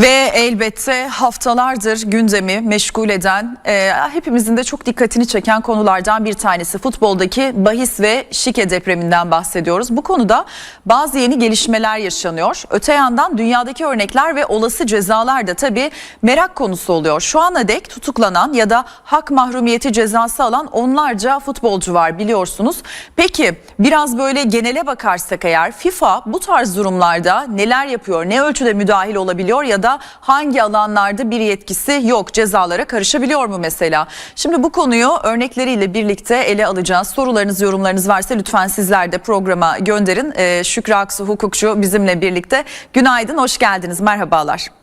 Ve elbette haftalardır gündemi meşgul eden, e, hepimizin de çok dikkatini çeken konulardan bir tanesi futboldaki bahis ve şike depreminden bahsediyoruz. Bu konuda bazı yeni gelişmeler yaşanıyor. Öte yandan dünyadaki örnekler ve olası cezalar da tabii merak konusu oluyor. Şu ana dek tutuklanan ya da hak mahrumiyeti cezası alan onlarca futbolcu var biliyorsunuz. Peki biraz böyle genele bakarsak eğer FIFA bu tarz durumlarda neler yapıyor, ne ölçüde müdahil olabiliyor ya da hangi alanlarda bir yetkisi yok cezalara karışabiliyor mu mesela? Şimdi bu konuyu örnekleriyle birlikte ele alacağız. Sorularınız, yorumlarınız varsa lütfen sizler de programa gönderin. Ee, Şükrü Aksu hukukçu bizimle birlikte. Günaydın, hoş geldiniz, merhabalar.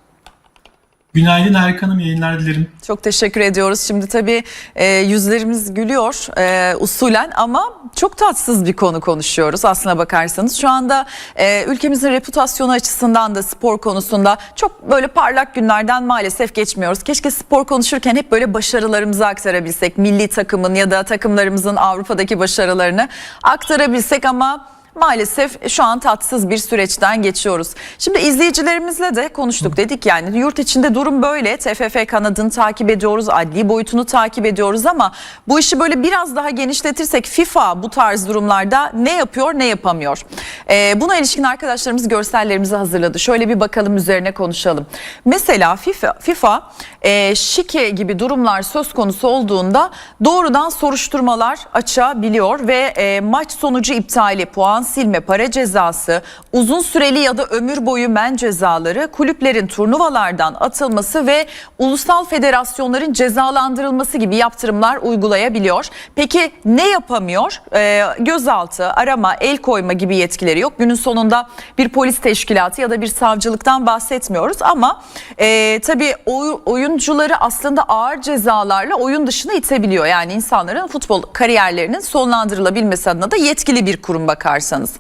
Günaydın Erkan Hanım, yayınlar dilerim. Çok teşekkür ediyoruz. Şimdi tabii e, yüzlerimiz gülüyor e, usulen ama çok tatsız bir konu konuşuyoruz aslına bakarsanız. Şu anda e, ülkemizin reputasyonu açısından da spor konusunda çok böyle parlak günlerden maalesef geçmiyoruz. Keşke spor konuşurken hep böyle başarılarımızı aktarabilsek. Milli takımın ya da takımlarımızın Avrupa'daki başarılarını aktarabilsek ama... Maalesef şu an tatsız bir süreçten geçiyoruz. Şimdi izleyicilerimizle de konuştuk dedik yani yurt içinde durum böyle. TFF kanadını takip ediyoruz, adli boyutunu takip ediyoruz ama bu işi böyle biraz daha genişletirsek FIFA bu tarz durumlarda ne yapıyor ne yapamıyor. Ee, buna ilişkin arkadaşlarımız görsellerimizi hazırladı. Şöyle bir bakalım üzerine konuşalım. Mesela FIFA, FIFA e, şike gibi durumlar söz konusu olduğunda doğrudan soruşturmalar açabiliyor ve e, maç sonucu iptali, puan silme, para cezası, uzun süreli ya da ömür boyu men cezaları, kulüplerin turnuvalardan atılması ve ulusal federasyonların cezalandırılması gibi yaptırımlar uygulayabiliyor. Peki ne yapamıyor? Ee, gözaltı, arama, el koyma gibi yetkileri yok. Günün sonunda bir polis teşkilatı ya da bir savcılıktan bahsetmiyoruz ama e, tabii oy- oyuncuları aslında ağır cezalarla oyun dışına itebiliyor. Yani insanların futbol kariyerlerinin sonlandırılabilmesi adına da yetkili bir kurum bakarsanız.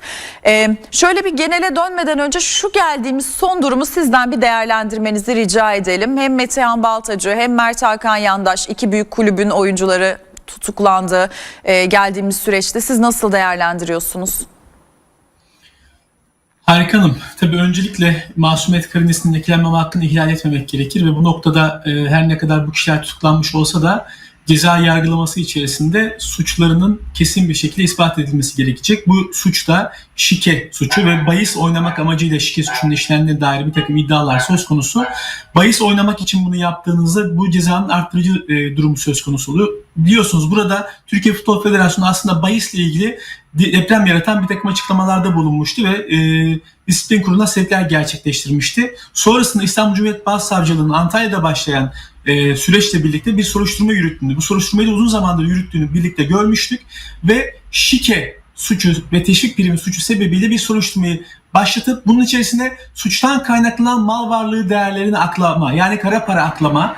Ee, şöyle bir genele dönmeden önce şu geldiğimiz son durumu sizden bir değerlendirmenizi rica edelim. Hem Metehan Baltacı hem Mert Hakan Yandaş iki büyük kulübün oyuncuları tutuklandı ee, geldiğimiz süreçte. Siz nasıl değerlendiriyorsunuz? Harika Hanım, tabii öncelikle masumiyet karinesinin eklenmeme hakkını ihlal etmemek gerekir ve bu noktada e, her ne kadar bu kişiler tutuklanmış olsa da ceza yargılaması içerisinde suçlarının kesin bir şekilde ispat edilmesi gerekecek. Bu suç da şike suçu ve bahis oynamak amacıyla şike suçunun işlendiğine dair bir takım iddialar söz konusu. Bahis oynamak için bunu yaptığınızda bu cezanın arttırıcı e, durumu söz konusu oluyor. Biliyorsunuz burada Türkiye Futbol Federasyonu aslında bahisle ilgili deprem yaratan bir takım açıklamalarda bulunmuştu ve e, disiplin kuruluna sevkler gerçekleştirmişti. Sonrasında İstanbul Cumhuriyet Başsavcılığı'nın Antalya'da başlayan e, süreçle birlikte bir soruşturma yürüttüğünü, bu soruşturmayı da uzun zamandır yürüttüğünü birlikte görmüştük ve şike suçu ve teşvik primi suçu sebebiyle bir soruşturmayı başlatıp bunun içerisinde suçtan kaynaklanan mal varlığı değerlerini aklama yani kara para aklama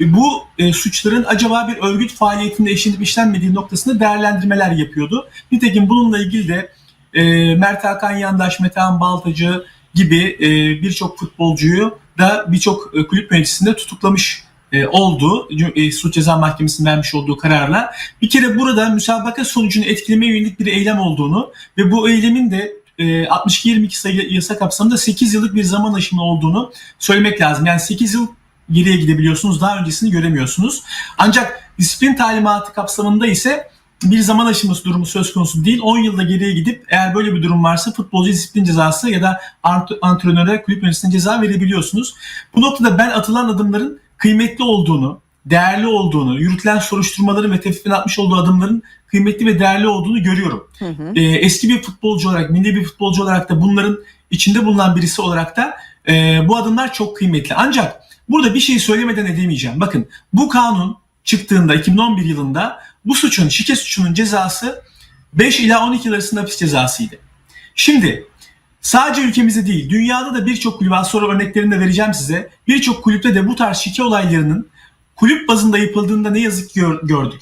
bu e, suçların acaba bir örgüt faaliyetinde işlenip işlenmediği noktasında değerlendirmeler yapıyordu. Nitekim bununla ilgili de e, Mert Hakan Yandaş, Metehan Baltacı gibi e, birçok futbolcuyu da birçok e, kulüp yöneticisinde tutuklamış e, oldu. E, Suç Ceza Mahkemesi'nin vermiş olduğu kararla. Bir kere burada müsabaka sonucunu etkilemeye yönelik bir eylem olduğunu ve bu eylemin de e, 62-22 sayılı yasa kapsamında 8 yıllık bir zaman aşımı olduğunu söylemek lazım. Yani 8 yıl geriye gidebiliyorsunuz. Daha öncesini göremiyorsunuz. Ancak disiplin talimatı kapsamında ise bir zaman aşıması durumu söz konusu değil. 10 yılda geriye gidip eğer böyle bir durum varsa futbolcu disiplin cezası ya da ant- antrenöre kulüp yöneticisine ceza verebiliyorsunuz. Bu noktada ben atılan adımların kıymetli olduğunu, değerli olduğunu, yürütülen soruşturmaların ve tefifin atmış olduğu adımların kıymetli ve değerli olduğunu görüyorum. Ee, eski bir futbolcu olarak, milli bir futbolcu olarak da bunların içinde bulunan birisi olarak da e, bu adımlar çok kıymetli. Ancak burada bir şey söylemeden edemeyeceğim. Bakın bu kanun çıktığında 2011 yılında bu suçun, şike suçunun cezası 5 ila 12 yıl arasında hapis cezasıydı. Şimdi sadece ülkemizde değil dünyada da birçok kulüp az sonra örneklerini de vereceğim size. Birçok kulüpte de bu tarz şike olaylarının kulüp bazında yapıldığında ne yazık ki gör- gördük.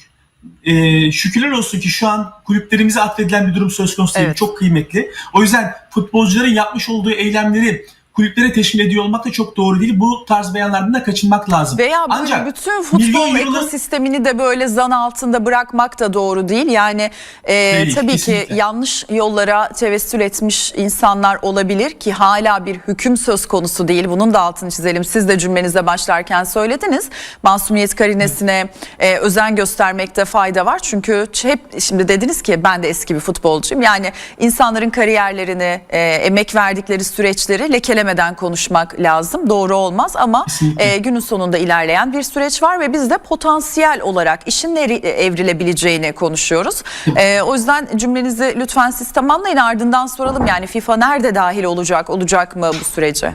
Ee, şükürler olsun ki şu an kulüplerimize atfedilen bir durum söz konusu değil. Evet. Çok kıymetli. O yüzden futbolcuların yapmış olduğu eylemleri kulüplere teşvik ediyor olmak da çok doğru değil. Bu tarz beyanlardan da kaçınmak lazım. Veya Ancak bütün futbol ekosistemini de böyle zan altında bırakmak da doğru değil. Yani e, Değil, tabii kesinlikle. ki yanlış yollara tevessül etmiş insanlar olabilir ki hala bir hüküm söz konusu değil. Bunun da altını çizelim. Siz de cümlenize başlarken söylediniz. Masumiyet karinesine e, özen göstermekte fayda var. Çünkü hep şimdi dediniz ki ben de eski bir futbolcuyum. Yani insanların kariyerlerini, e, emek verdikleri süreçleri lekelemeden konuşmak lazım. Doğru olmaz ama e, günün sonunda ilerleyen bir süreç var ve biz de potansiyel olarak işin nere- evrilebileceğini konuşuyoruz. E, o yüzden cümlenizi lütfen siz tamamlayın ardından soralım yani FIFA nerede dahil olacak, olacak mı bu sürece?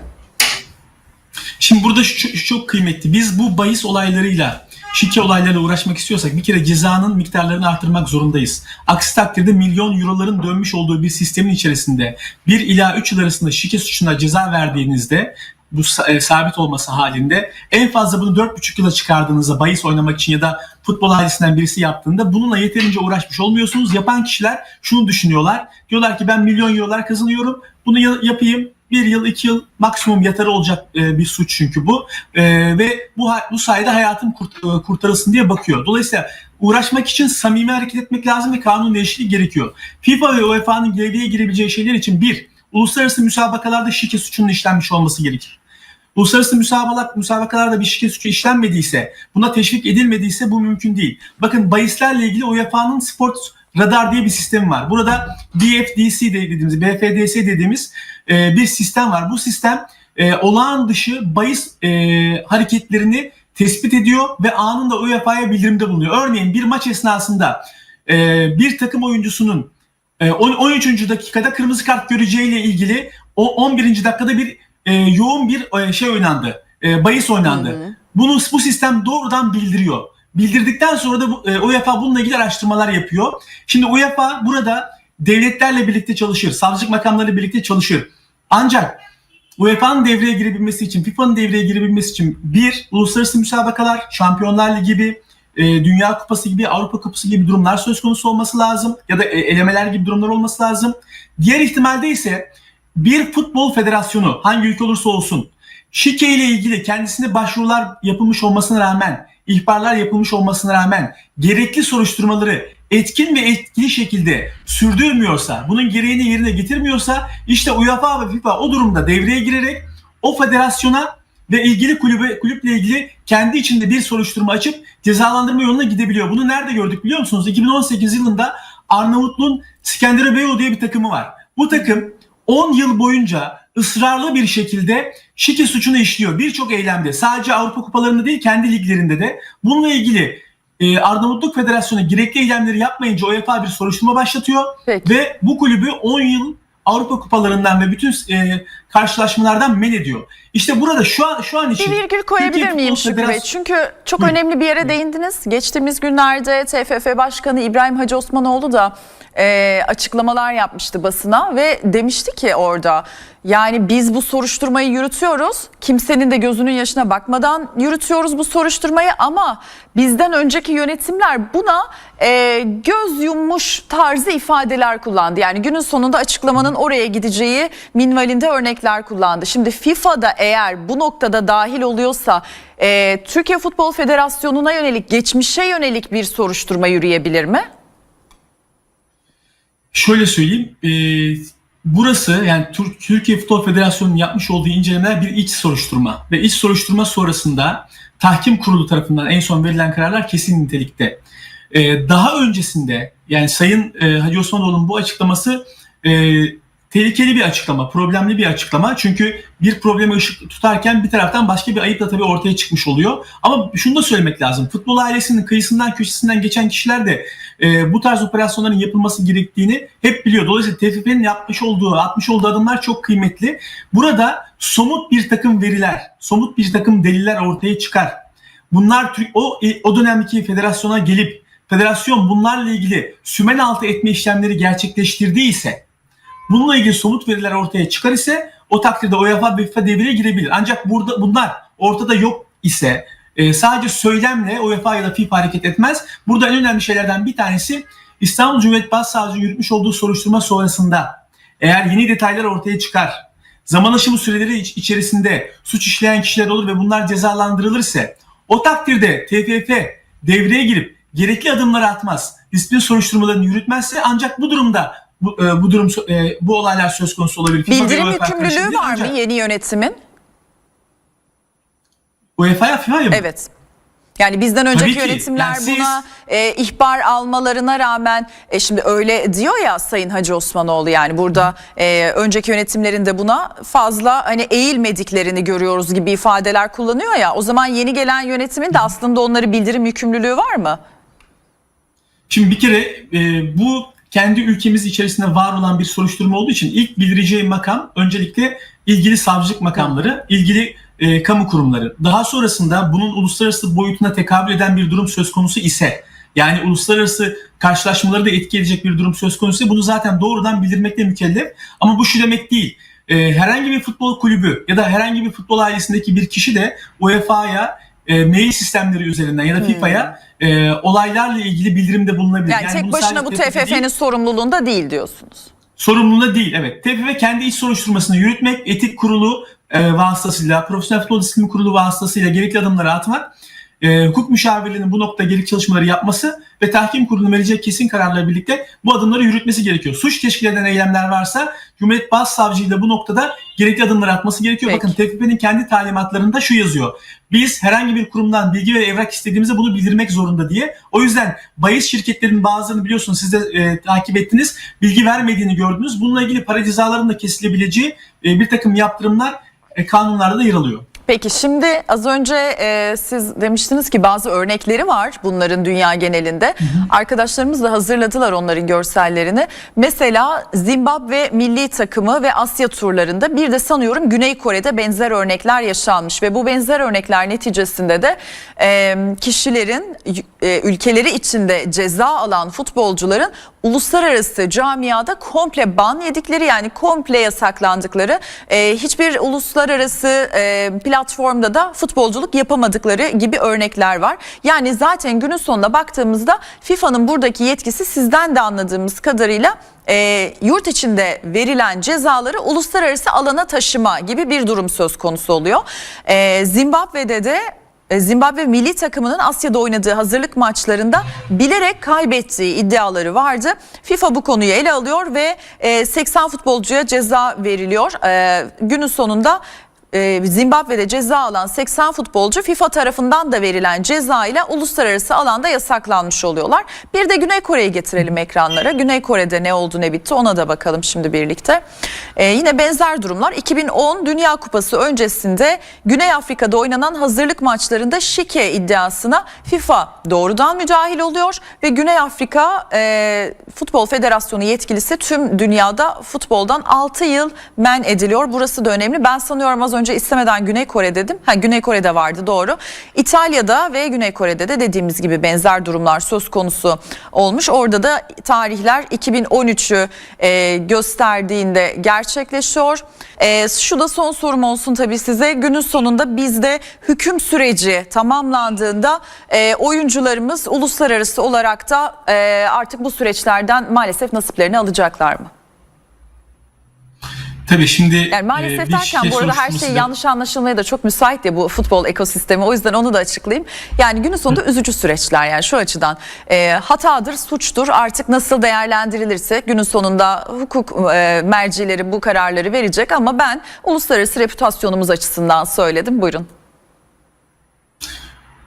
Şimdi burada şu, şu çok kıymetli. Biz bu bahis olaylarıyla, şike olaylarıyla uğraşmak istiyorsak bir kere cezanın miktarlarını artırmak zorundayız. Aksi takdirde milyon euroların dönmüş olduğu bir sistemin içerisinde 1 ila 3 yıl arasında şike suçuna ceza verdiğinizde bu e, sabit olması halinde en fazla bunu 4,5 yıla çıkardığınızda bahis oynamak için ya da futbol ailesinden birisi yaptığında bununla yeterince uğraşmış olmuyorsunuz. Yapan kişiler şunu düşünüyorlar. Diyorlar ki ben milyon eurolar kazanıyorum. Bunu ya- yapayım bir yıl, iki yıl maksimum yatarı olacak e, bir suç çünkü bu. E, ve bu bu sayede hayatım kurt, e, kurtarılsın diye bakıyor. Dolayısıyla uğraşmak için samimi hareket etmek lazım ve kanun değişikliği gerekiyor. FIFA ve UEFA'nın devreye girebileceği şeyler için bir, uluslararası müsabakalarda şike suçunun işlenmiş olması gerekir. Uluslararası müsabakalar, müsabakalarda bir şike suçu işlenmediyse, buna teşvik edilmediyse bu mümkün değil. Bakın bahislerle ilgili UEFA'nın Sport Radar diye bir sistemi var. Burada BFDC de dediğimiz, BFDS dediğimiz e, bir sistem var. Bu sistem e, olağan dışı bahis e, hareketlerini tespit ediyor ve anında UEFA'ya bildirimde bulunuyor. Örneğin bir maç esnasında e, bir takım oyuncusunun e, on- 13. dakikada kırmızı kart göreceğiyle ilgili o 11. dakikada bir e, yoğun bir e, şey oynandı. E, bahis oynandı. Bunu bu sistem doğrudan bildiriyor. Bildirdikten sonra da bu, e, UEFA bununla ilgili araştırmalar yapıyor. Şimdi UEFA burada devletlerle birlikte çalışır, savcılık makamlarıyla birlikte çalışır. Ancak UEFA'nın devreye girebilmesi için, FIFA'nın devreye girebilmesi için bir, uluslararası müsabakalar, Şampiyonlar Ligi gibi, e, Dünya Kupası gibi, Avrupa Kupası gibi durumlar söz konusu olması lazım. Ya da e, elemeler gibi durumlar olması lazım. Diğer ihtimalde ise bir futbol federasyonu, hangi ülke olursa olsun, şike ile ilgili kendisine başvurular yapılmış olmasına rağmen, ihbarlar yapılmış olmasına rağmen gerekli soruşturmaları etkin ve etkili şekilde sürdürmüyorsa, bunun gereğini yerine getirmiyorsa işte UEFA ve FIFA o durumda devreye girerek o federasyona ve ilgili kulübe, kulüple ilgili kendi içinde bir soruşturma açıp cezalandırma yoluna gidebiliyor. Bunu nerede gördük biliyor musunuz? 2018 yılında Arnavutluğun Skenderbeu diye bir takımı var. Bu takım 10 yıl boyunca ısrarlı bir şekilde şike suçunu işliyor. Birçok eylemde sadece Avrupa kupalarında değil kendi liglerinde de bununla ilgili e, Arnavutluk Federasyonu gerekli eylemleri yapmayınca UEFA bir soruşturma başlatıyor Peki. ve bu kulübü 10 yıl Avrupa kupalarından ve bütün e, karşılaşmalardan men ediyor. İşte burada şu an şu an için Bir virgül koyabilir Türkiye miyim Şükrü Bey? Federasyonu- Çünkü çok Buyurun. önemli bir yere değindiniz. Geçtiğimiz günlerde TFF Başkanı İbrahim Hacı Osmanoğlu da e, açıklamalar yapmıştı basına ve demişti ki orada yani biz bu soruşturmayı yürütüyoruz. Kimsenin de gözünün yaşına bakmadan yürütüyoruz bu soruşturmayı ama bizden önceki yönetimler buna e, göz yummuş tarzı ifadeler kullandı. Yani günün sonunda açıklamanın oraya gideceği minvalinde örnekler kullandı. Şimdi FIFA'da eğer bu noktada dahil oluyorsa e, Türkiye Futbol Federasyonu'na yönelik geçmişe yönelik bir soruşturma yürüyebilir mi? Şöyle söyleyeyim. e, burası yani Tür- Türkiye Futbol Federasyonu'nun yapmış olduğu incelemeler bir iç soruşturma. Ve iç soruşturma sonrasında tahkim kurulu tarafından en son verilen kararlar kesin nitelikte. E, daha öncesinde yani Sayın e, Hacı Osmanoğlu'nun bu açıklaması e, tehlikeli bir açıklama, problemli bir açıklama. Çünkü bir probleme ışık tutarken bir taraftan başka bir ayıp da tabii ortaya çıkmış oluyor. Ama şunu da söylemek lazım. Futbol ailesinin kıyısından köşesinden geçen kişiler de e, bu tarz operasyonların yapılması gerektiğini hep biliyor. Dolayısıyla TFF'nin yapmış olduğu, atmış olduğu adımlar çok kıymetli. Burada somut bir takım veriler, somut bir takım deliller ortaya çıkar. Bunlar o o dönemdeki federasyona gelip federasyon bunlarla ilgili sümen altı etme işlemleri gerçekleştirdiyse bununla ilgili somut veriler ortaya çıkar ise o takdirde UEFA ve FIFA devreye girebilir. Ancak burada bunlar ortada yok ise e, sadece söylemle UEFA ya da FIFA hareket etmez. Burada en önemli şeylerden bir tanesi İstanbul Cumhuriyet Başsavcılığı yürütmüş olduğu soruşturma sonrasında eğer yeni detaylar ortaya çıkar, zaman aşımı süreleri iç- içerisinde suç işleyen kişiler olur ve bunlar cezalandırılırsa o takdirde TFF devreye girip gerekli adımları atmaz, disiplin soruşturmalarını yürütmezse ancak bu durumda bu, e, bu durum e, bu olaylar söz konusu olabilir. Bildirim yükümlülüğü var mı yeni yönetimin? UEFA'ya FIFA'ya mı? Evet. Yani bizden önceki ki. yönetimler Yani siz- buna e, ihbar almalarına rağmen e, şimdi öyle diyor ya Sayın Hacı Osmanoğlu yani burada e, önceki yönetimlerin de buna fazla hani eğilmediklerini görüyoruz gibi ifadeler kullanıyor ya. O zaman yeni gelen yönetimin de aslında onları bildirim yükümlülüğü var mı? Şimdi bir kere e, bu kendi ülkemiz içerisinde var olan bir soruşturma olduğu için ilk bildireceği makam öncelikle ilgili savcılık makamları, ilgili e, kamu kurumları. Daha sonrasında bunun uluslararası boyutuna tekabül eden bir durum söz konusu ise yani uluslararası karşılaşmaları da etki edecek bir durum söz konusu ise bunu zaten doğrudan bildirmekle mükellef. Ama bu şu demek değil. E, herhangi bir futbol kulübü ya da herhangi bir futbol ailesindeki bir kişi de UEFA'ya e, mail sistemleri üzerinden ya da FIFA'ya e, olaylarla ilgili bildirimde bulunabilir. Yani, tek bunu başına bu TFF'nin sorumluluğunda değil diyorsunuz. sorumluluğunda değil. Evet. TFF kendi iç soruşturmasını yürütmek, etik kurulu e, vasıtasıyla, Profesyonel Futbol Disiplini Kurulu vasıtasıyla gerekli adımları atmak, e, hukuk müşavirliğinin bu noktada gerekli çalışmaları yapması ve tahkim kurulunun verecek kesin kararla birlikte bu adımları yürütmesi gerekiyor. Suç teşkil eden eylemler varsa Cumhuriyet Başsavcılığı da bu noktada gerekli adımları atması gerekiyor. Peki. Bakın TFF'nin kendi talimatlarında şu yazıyor. Biz herhangi bir kurumdan bilgi ve evrak istediğimizde bunu bildirmek zorunda diye. O yüzden bahis şirketlerinin bazılarını biliyorsunuz siz de e, takip ettiniz. Bilgi vermediğini gördünüz. Bununla ilgili para cezalarının da kesilebileceği e, bir takım yaptırımlar e, kanunlarda da yer alıyor. Peki şimdi az önce e, siz demiştiniz ki bazı örnekleri var bunların dünya genelinde. Arkadaşlarımız da hazırladılar onların görsellerini. Mesela Zimbabwe milli takımı ve Asya turlarında bir de sanıyorum Güney Kore'de benzer örnekler yaşanmış ve bu benzer örnekler neticesinde de e, kişilerin e, ülkeleri içinde ceza alan futbolcuların uluslararası camiada komple ban yedikleri yani komple yasaklandıkları e, hiçbir uluslararası e, platformda da futbolculuk yapamadıkları gibi örnekler var. Yani zaten günün sonuna baktığımızda FIFA'nın buradaki yetkisi sizden de anladığımız kadarıyla e, yurt içinde verilen cezaları uluslararası alana taşıma gibi bir durum söz konusu oluyor. E, Zimbabwe'de de e, Zimbabwe milli takımının Asya'da oynadığı hazırlık maçlarında bilerek kaybettiği iddiaları vardı. FIFA bu konuyu ele alıyor ve e, 80 futbolcuya ceza veriliyor. E, Günün sonunda e, Zimbabwe'de ceza alan 80 futbolcu FIFA tarafından da verilen ceza ile uluslararası alanda yasaklanmış oluyorlar. Bir de Güney Kore'yi getirelim ekranlara. Güney Kore'de ne oldu ne bitti ona da bakalım şimdi birlikte. E, yine benzer durumlar 2010 Dünya Kupası öncesinde Güney Afrika'da oynanan hazırlık maçlarında şike iddiasına FIFA doğrudan müdahil oluyor ve Güney Afrika e, Futbol Federasyonu yetkilisi tüm dünyada futboldan 6 yıl men ediliyor. Burası da önemli. Ben sanıyorum az önce istemeden Güney Kore dedim. Ha Güney Kore'de vardı doğru. İtalya'da ve Güney Kore'de de dediğimiz gibi benzer durumlar söz konusu olmuş. Orada da tarihler 2013'ü e, gösterdiğinde gerçekleşiyor. E, şu da son sorum olsun tabii size. Günün sonunda bizde hüküm süreci tamamlandığında e, oyuncularımız uluslararası olarak da e, artık bu süreçlerden maalesef nasiplerini alacaklar mı? Tabii şimdi Yani e, maalesef bir derken şike bu arada her şey da- yanlış anlaşılmaya da çok müsait ya bu futbol ekosistemi. O yüzden onu da açıklayayım. Yani günün sonunda üzücü süreçler yani şu açıdan e, hatadır, suçtur artık nasıl değerlendirilirse günün sonunda hukuk e, mercileri bu kararları verecek ama ben uluslararası reputasyonumuz açısından söyledim. Buyurun.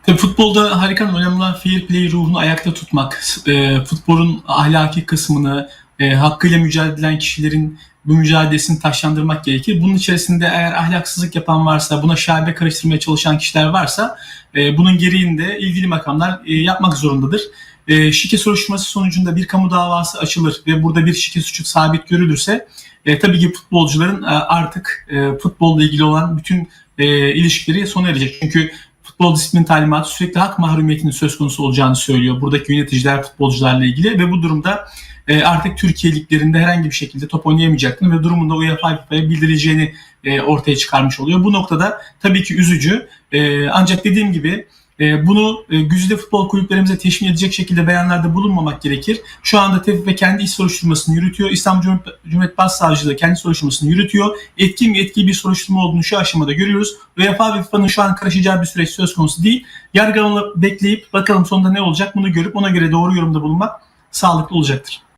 Tabii futbolda harika önemli olan fair play ruhunu ayakta tutmak, e, futbolun ahlaki kısmını, e, hakkıyla mücadele eden kişilerin bu mücadelesini taşlandırmak gerekir. Bunun içerisinde eğer ahlaksızlık yapan varsa, buna şaibe karıştırmaya çalışan kişiler varsa e, bunun gereğinde ilgili makamlar e, yapmak zorundadır. E, şike soruşturması sonucunda bir kamu davası açılır ve burada bir şike suçu sabit görülürse e, tabii ki futbolcuların e, artık e, futbolla ilgili olan bütün e, ilişkileri sona erecek. Çünkü futbol disiplin talimatı sürekli hak mahrumiyetinin söz konusu olacağını söylüyor. Buradaki yöneticiler futbolcularla ilgili ve bu durumda e, artık Türkiye liglerinde herhangi bir şekilde top oynayamayacaklarını ve durumunda UEFA FIFA'ya bildirileceğini e, ortaya çıkarmış oluyor. Bu noktada tabii ki üzücü. E, ancak dediğim gibi E, bunu e, güzide futbol kulüplerimize teşvik edecek şekilde beyanlarda bulunmamak gerekir. Şu anda TFF kendi iş soruşturmasını yürütüyor. İstanbul Cumhuriyet, Cumhuriyet Başsavcılığı kendi soruşturmasını yürütüyor. Etkin ve etkili bir soruşturma olduğunu şu aşamada görüyoruz. UEFA ve FIFA'nın şu an karışacağı bir süreç söz konusu değil. Yargılama bekleyip bakalım sonunda ne olacak bunu görüp ona göre doğru yorumda bulunmak sağlıklı olacaktır.